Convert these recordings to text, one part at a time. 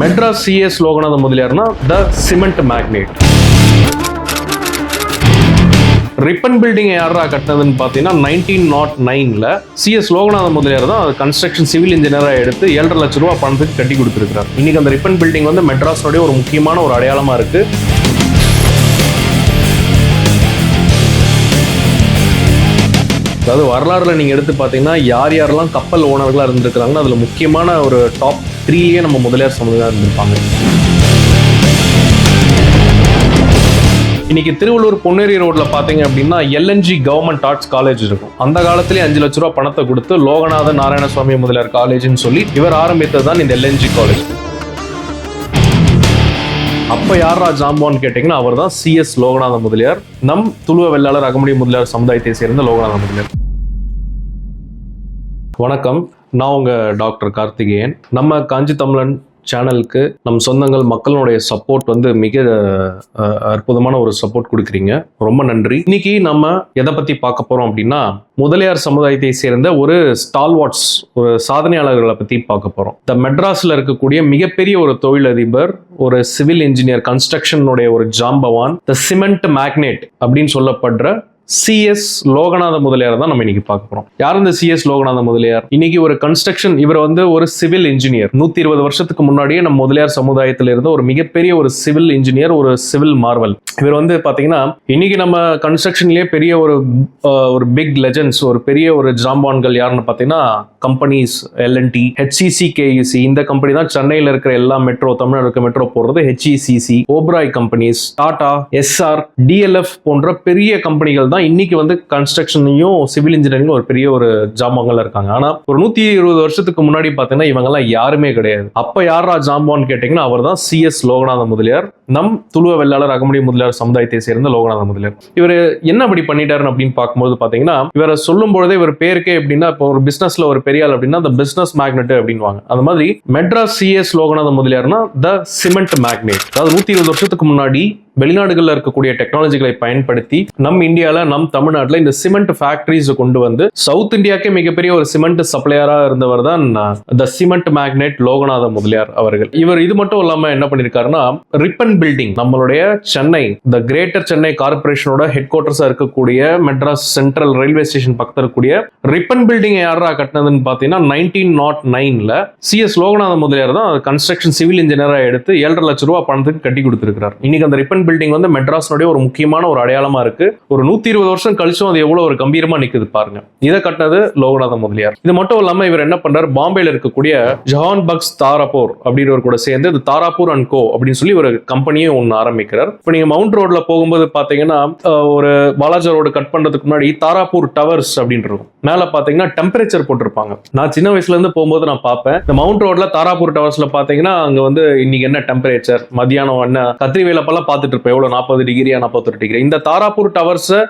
Madras CS Loganatha முதலியார்னா the cement magnate Ripon building யாரா கட்டினதுன்னு பார்த்தீங்கன்னா நைன்டீன் நாட் நைனில் சிஎஸ் லோகநாத முதலியார் தான் அது கன்ஸ்ட்ரக்ஷன் சிவில் இன்ஜினியராக எடுத்து ஏழரை லட்ச ரூபா பணத்துக்கு கட்டி கொடுத்துருக்காரு இன்னைக்கு அந்த ரிப்பன் பில்டிங் வந்து மெட்ராஸோடைய ஒரு முக்கியமான ஒரு அடையாளமாக இருக்கு. அதாவது வரலாறுல நீங்க எடுத்து பார்த்தீங்கன்னா யார் யாரெல்லாம் கப்பல் ஓனர்களாக இருந்திருக்கிறாங்கன்னு அதுல முக்கியமான ஒரு டாப் த்ரீலேயே நம்ம முதலியார் சமூகம் இருந்திருப்பாங்க. இன்னைக்கு திருவள்ளூர் பொன்னேரி ரோட்ல பாத்தீங்க அப்படின்னா எல்என்ஜி கவர்மெண்ட் ஆர்ட்ஸ் காலேஜ் இருக்கும். அந்த காலத்திலேயே அஞ்சு லட்ச ரூபா பணத்தை கொடுத்து லோகநாத நாராயணசுவாமி முதலியார் காலேஜ்னு சொல்லி இவர் ஆரம்பித்தது தான் இந்த எல்என்ஜி காலேஜ் அப்ப யாரா ஜாம்பான்னு கேட்டீங்கன்னா அவர் தான் சிஎஸ் லோகநாத முதலியார். நம் துளுவ வெள்ளாளர் அகமுடி முதலியார் சமுதாயத்தை சேர்ந்த லோகநாத முதலியார். வணக்கம். நான் உங்க டாக்டர் கார்த்திகேயன். நம்ம காஞ்சி தமிழன் சேனலுக்கு நம் சொந்தங்கள் மக்களுடைய சப்போர்ட் வந்து மிக அற்புதமான ஒரு சப்போர்ட் கொடுக்குறீங்க. ரொம்ப நன்றி. இன்னைக்கு நம்ம எதை பத்தி பார்க்க போறோம் அப்படின்னா முதலியார் சமுதாயத்தை சேர்ந்த ஒரு ஸ்டால்வாட்ஸ் ஒரு சாதனையாளர்களை பத்தி பார்க்க போறோம். இந்த மெட்ராஸ்ல இருக்கக்கூடிய மிகப்பெரிய ஒரு தொழிலதிபர் ஒரு சிவில் இன்ஜினியர் கன்ஸ்ட்ரக்ஷனுடைய ஒரு ஜாம்பவான் த சிமெண்ட் மேக்னேட் அப்படின்னு சொல்லப்படுற சிஎஸ் லோகநாத முதலியார் தான் நம்ம இன்னைக்கு பார்க்க போறோம். யார் இந்த சிஎஸ் லோகநாத முதலியார்? இன்னைக்கு ஒரு கன்ஸ்ட்ரக்ஷன் இவர் வந்து ஒரு சிவில் இன்ஜினியர் நூத்தி இருபது வருஷத்துக்கு முன்னாடியே நம்ம முதலியார் சமுதாயத்தில் இருந்த ஒரு மிகப்பெரிய ஒரு சிவில் இன்ஜினியர் ஒரு சிவில் மார்வல் இவர் வந்து பாத்தீங்கன்னா இன்னைக்கு நம்ம கன்ஸ்ட்ரக்ஷன்லயே பெரிய ஒரு ஒரு பிக் லெஜண்ட்ஸ் ஒரு பெரிய ஒரு ஜாம்பான்கள் யாருன்னு பாத்தீங்கன்னா companies L and T HCC KEC இந்த கம்பெனி தான் சென்னையில் இருக்கிற எல்லா மெட்ரோ தமிழ்நாடு இருக்க மெட்ரோ போடுறது HECC Oberoi companies Tata Essar DLF போன்ற பெரிய கம்பெனிகள் தான் இன்னைக்கு வந்து கன்ஸ்ட்ரக்ஷனையும் சிவில் இன்ஜினியரிங்கும் ஒரு பெரிய ஒரு ஜாம்பங்கள் இருக்காங்க. ஆனா ஒரு நூத்தி இருபது வருஷத்துக்கு முன்னாடி பாத்தீங்கன்னா இவங்கெல்லாம் யாருமே கிடையாது. அப்ப யாரா ஜாம்பான்னு கேட்டீங்கன்னா அவர் தான் சிஎஸ் லோகநாத முதலியார். நம் துளுவ வெள்ளாளர் அகமுடி முதலியார் சமுதாயத்தை சேர்ந்த லோகநாத முதலியார். இவர் என்ன அப்படி பண்ணிட்டாரு அப்படின்னு பார்க்கும்போது பாத்தீங்கன்னா இவரை சொல்லும் பொழுதே இவர் பேருக்கே எப்படின்னா இப்போ ஒரு பிசினஸ்ல ஒரு பெரிய ஆள் அப்படின்னா அந்த பிசினஸ் மேக்னெட் அப்படின்வாங்க அந்த மாதிரி மெட்ராஸ் சிஎஸ் லோகநாத முதலியார்னா த சிமெண்ட் மேக்னெட் அதாவது நூத்தி இருபது வருஷத்துக்கு முன்னாடி வெளிநாடுகளில் இருக்கக்கூடிய டெக்னாலஜிகளை பயன்படுத்தி நம் இந்தியால நம் தமிழ்நாட்டில் இந்த சிமெண்ட் ஃபேக்டரிஸ் கொண்டு வந்து சவுத் இந்தியாக்கே மிகப்பெரிய ஒரு சிமெண்ட் சப்ளையரா இருந்தவர் தான் the cement magnate Loganatha Mudaliar அவர்கள். இவர் இது மட்டும் இல்லாம என்ன பண்ணிருக்காருன்னா ரிப்பன் பில்டிங் நம்மளுடைய சென்னை த கிரேட்டர் சென்னை கார்பரேஷனோட ஹெட் குவார்டர்ஸா இருக்கக்கூடிய மெட்ராஸ் சென்ட்ரல் ரயில்வே ஸ்டேஷன் பக்கத்துல இருக்கக்கூடிய ரிப்பன் பில்டிங் யாரா கட்டினதுன்னு பாத்தீங்கன்னா நைன்டீன் நாட் நைன்ல சிஎஸ் லோகநாத முதலியார் தான் கன்ஸ்ட்ரக்ஷன் சிவில் இன்ஜினியரா எடுத்து ஏழரை லட்ச ரூபா பணத்துக்கு கட்டி கொடுத்திருக்கிறார். இன்னைக்கு அந்த ரிப்பன் பில்டிங் வந்து மெட்ராஸ்னுடைய ஒரு முக்கியமான ஒரு அடையாளமா இருக்கு. ஒரு நூத்தி இருபது வருஷம் கழிச்சும் அது எவ்வளவு ஒரு கம்பீரமா நிக்குது பாருங்க. இதை கட்டினது லோகநாத முதலியார். இது மட்டும் இல்லாம இவர் என்ன பண்றாரு? பாம்பேல இருக்கக்கூடிய ஜஹான் பக்ஸ் தாராப்பூர் அப்படின்றவர் கூட சேர்ந்து இந்த தாராப்பூர் அண்ட் கோ அப்படின்னு சொல்லி ஒரு கம்பெனியும் ஒன்று ஆரம்பிக்கிறார். இப்போ நீங்க மவுண்ட் ரோட்ல போகும்போது பாத்தீங்கன்னா ஒரு பாலாஜி ரோடு கட் பண்றதுக்கு முன்னாடி தாராப்பூர் டவர்ஸ் அப்படின்னு இருக்கும். மேல பாத்தீங்கன்னா டெம்பரேச்சர் போட்டிருப்பாங்க. நான் சின்ன வயசுல இருந்து போகும்போது நான் பார்ப்பேன் இந்த மவுண்ட் ரோட்ல தாராப்பூர் டவர்ஸ்ல பாத்தீங்கன்னா அங்க வந்து இன்னைக்கு என்ன டெம்பரேச்சர்? மதியானம் என்ன? கத்திரி வேலப்பெல்லாம் பார்த்துட்டு இருப்பேன் எவ்வளவு? நாற்பது டிகிரியா நாற்பத்தொரு டிகிரி. இந்த தாராப்பூர் டவர்ஸை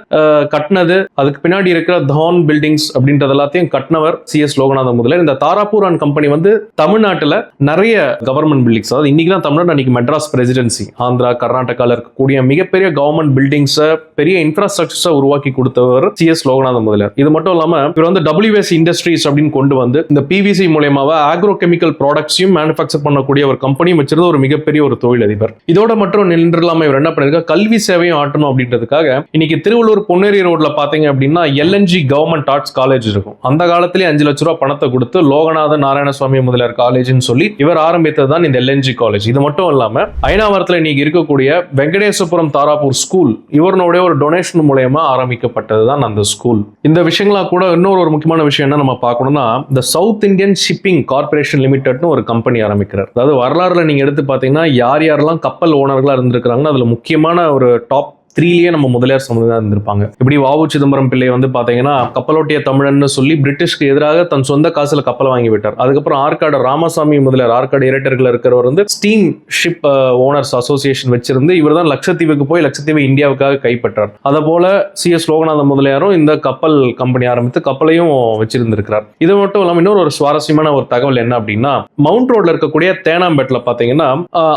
கட்டினது அதுக்கு பின்னாடி இருக்கிற தான் பில்டிங்ஸ் அப்படின்றது எல்லாத்தையும் கட்டினவர் சிஎஸ் லோகநாத முதலியார் இந்த தாராப்பூர் அண்ட் கம்பெனி வந்து தமிழ்நாட்டில் நிறைய கவர்மெண்ட் பில்டிங்ஸ் அதாவது இன்னைக்கு தான் தமிழ்நாடு அன்னைக்கு மெட்ராஸ் பிரசிடென்சி ஆந்திரா கர்நாடகாவில் இருக்கக்கூடிய மிகப்பெரிய கவர்மெண்ட் பில்டிங்ஸை பெரிய இன்ஃப்ராஸ்ட்ரக்சர்ஸை உருவாக்கி கொடுத்தவர் சிஎஸ் லோகநாத முதலியார் இது மட்டும் இல்லாம இவர் வந்து டபிள்யூஎஸ் இண்டஸ்ட்ரீஸ் அப்படின்னு கொண்டு வந்து இந்த பிவிசி மூலியமாவா ஆக்ரோ கெமிக்கல் ப்ராடக்ட்ஸையும் மேனுஃபேக்சர் பண்ணக்கூடிய ஒரு கம்பெனியும் வச்சிருந்த ஒரு மிகப்பெரிய ஒரு தொழிலதிபர். இதோட மட்டும் நின்றுலாம இவர் என்ன பண்ணிருக்காரு? கல்வி சேவையும் ஆட்டணும் அப்படின்றதுக்காக இன்னைக்கு திருவள்ளூர் பொன்னேரி ரோட்ல பாத்தீங்க அப்படின்னா எல்என்ஜி கவர்மெண்ட் ஆர்ட்ஸ் காலேஜ் இருக்கும். அந்த காலத்திலேயே அஞ்சு லட்ச ரூபாய் பணத்தை கொடுத்து லோகநாத நாராயணசுவாமி முதலியார் காலேஜ்னு சொல்லி இவர் ஆரம்பித்தது தான் இந்த எல்என்ஜி காலேஜ் இது மட்டும் இல்லாம ஐநாவரத்துல இன்னைக்கு இருக்கக்கூடிய வெங்கடேசபுரம் தாராபூர் ஸ்கூல் இவருடைய ஒரு டொனேஷன் மூலயமா ஆரம்பிக்கப்பட்டது தான் அந்த ஸ்கூல் இந்த விஷயங்களா கூட இன்னொரு ஒரு முக்கியமான விஷயம் என்ன நம்ம பார்க்கணும்னா இந்த சவுத் இந்தியன் ஷிப்பிங் கார்பரேஷன் லிமிடெட்னு ஒரு கம்பெனி ஆரம்பிக்கிறார். அதாவது வரலாறுல நீங்க எடுத்து பாத்தீங்கன்னா யார் யாரெல்லாம் கப்பல் ஓனர்களா இருந்திருக்காங்கன்னா அதுல முக்கியமான ஒரு டாப் த்ரீலேயே நம்ம முதலியார் சமுதாயம் இருந்திருப்பாங்க. இப்படி வாவு சிதம்பரம் பிள்ளை வந்து பார்த்தீங்கன்னா கப்பலோட்டிய தமிழன்னு சொல்லி பிரிட்டிஷ்க்கு எதிராக தன் சொந்த காசுல கப்பலை வாங்கி விட்டார். அதுக்கப்புறம் ஆற்காடு ராமசாமி முதலியார் ஆற்காடு இரட்டர்கள் இருக்கிறவர் வந்து ஸ்டீம் ஷிப் ஓனர்ஸ் அசோசியேஷன் வச்சிருந்து இவர் தான் லட்சத்தீவுக்கு போய் லட்சத்தீவு இந்தியாவுக்காக கைப்பற்றார். அதை போல சி. எஸ். லோகநாத முதலியாரும் இந்த கப்பல் கம்பெனி ஆரம்பித்து கப்பலையும் வச்சிருந்திருக்கிறார். இது மட்டும் இல்லாமல் இன்னொரு ஒரு சுவாரஸ்யமான ஒரு தகவல் என்ன அப்படின்னா மவுண்ட் ரோட்ல இருக்கக்கூடிய தேனாம்பேட்டில் பார்த்தீங்கன்னா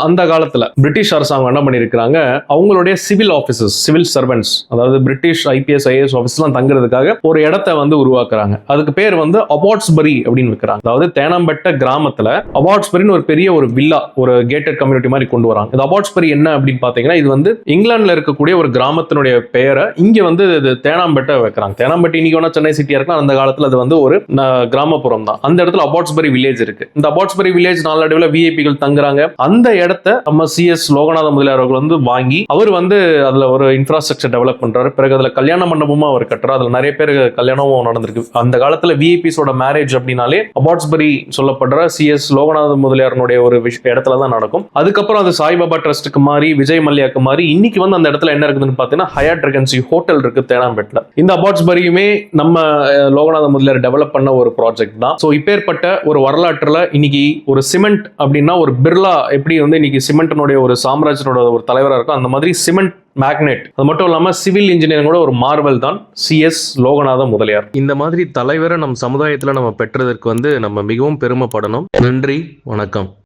அந்த காலத்தில் பிரிட்டிஷ் அரசாங்கம் என்ன பண்ணியிருக்கிறாங்க அவங்களுடைய civil office officers civil servants அதாவது பிரிட்டிஷ் ஐபிஎஸ் ஐஏஎஸ் ஆஃபீஸ்லாம் தங்குறதுக்காக ஒரு இடத்த வந்து உருவாக்குறாங்க. அதுக்கு பேர் வந்து அபாட்ஸ்பரி அப்படின்னு வைக்கிறாங்க. அதாவது தேனாம்பட்ட கிராமத்துல அபாட்ஸ்பரின்னு ஒரு பெரிய ஒரு வில்லா ஒரு கேட்டட் கம்யூனிட்டி மாதிரி கொண்டு வராங்க. இந்த அபாட்ஸ்பரி என்ன அப்படின்னு பாத்தீங்கன்னா இது வந்து இங்கிலாந்துல இருக்கக்கூடிய ஒரு கிராமத்தினுடைய பெயரை இங்க வந்து இது தேனாம்பேட்டை வைக்கிறாங்க. தேனாம்பேட்டை இன்னைக்கு வேணா சென்னை சிட்டியா இருக்கலாம் அந்த காலத்துல அது வந்து ஒரு கிராமப்புறம் தான். அந்த இடத்துல அபாட்ஸ்பரி வில்லேஜ் இருக்கு. இந்த அபாட்ஸ்பரி வில்லேஜ் நாளடைவில் விஐபிகள் தங்குறாங்க. அந்த இடத்த நம்ம சிஎஸ் லோகநாத முதலியார் அவர்கள் வந்து வாங்கி அவர் வந்து அதுல ஒரு இன்ஃப்ராஸ்ட்ரக்சர் டெவலப் பண்ணுறாரு பிறகு அதில் கல்யாண மண்டபமும் அவர் கட்டுறாரு. அதில் நிறைய பேர் கல்யாணமும் நடந்திருக்கு. அந்த காலத்தில் விஐபிஸோட மேரேஜ் அப்படின்னாலே அபாட்ஸ்பரி சொல்லப்படுற சிஎஸ் லோகநாத முதலியாரனுடைய ஒரு விஷ இடத்துல தான் நடக்கும். அதுக்கப்புறம் அது சாய்பாபா ட்ரஸ்ட்டுக்கு மாதிரி விஜய் மல்யாக்கு மாதிரி இன்னைக்கு வந்து அந்த இடத்துல என்ன இருக்குதுன்னு பார்த்தீங்கன்னா ஹயாட் ரெகன்சி ஹோட்டல் இருக்கு தேனாம்பேட்டில் இந்த அபாட்ஸ்பரியுமே நம்ம லோகநாத முதலியார் டெவலப் பண்ண ஒரு ப்ராஜெக்ட் தான். ஸோ இப்பேற்பட்ட ஒரு வரலாற்றில் இன்னைக்கு ஒரு சிமெண்ட் அப்படின்னா ஒரு பிர்லா எப்படி வந்து இன்னைக்கு சிமெண்ட்னுடைய ஒரு சாம்ராஜ்யனோட ஒரு தலைவராக இருக்கும் அந்த மாதிரி சிமெண்ட் மேக்னெட் அது மட்டும் இல்லாமல் சிவில் இன்ஜினியரிங்கோட ஒரு மார்வல் தான். சிஎஸ் லோகநாத முதலியார். இந்த மாதிரி தலைவரை நம் சமுதாயத்தில் நம்ம பெற்றதற்கு வந்து நம்ம மிகவும் பெருமைப்படணும். நன்றி வணக்கம்.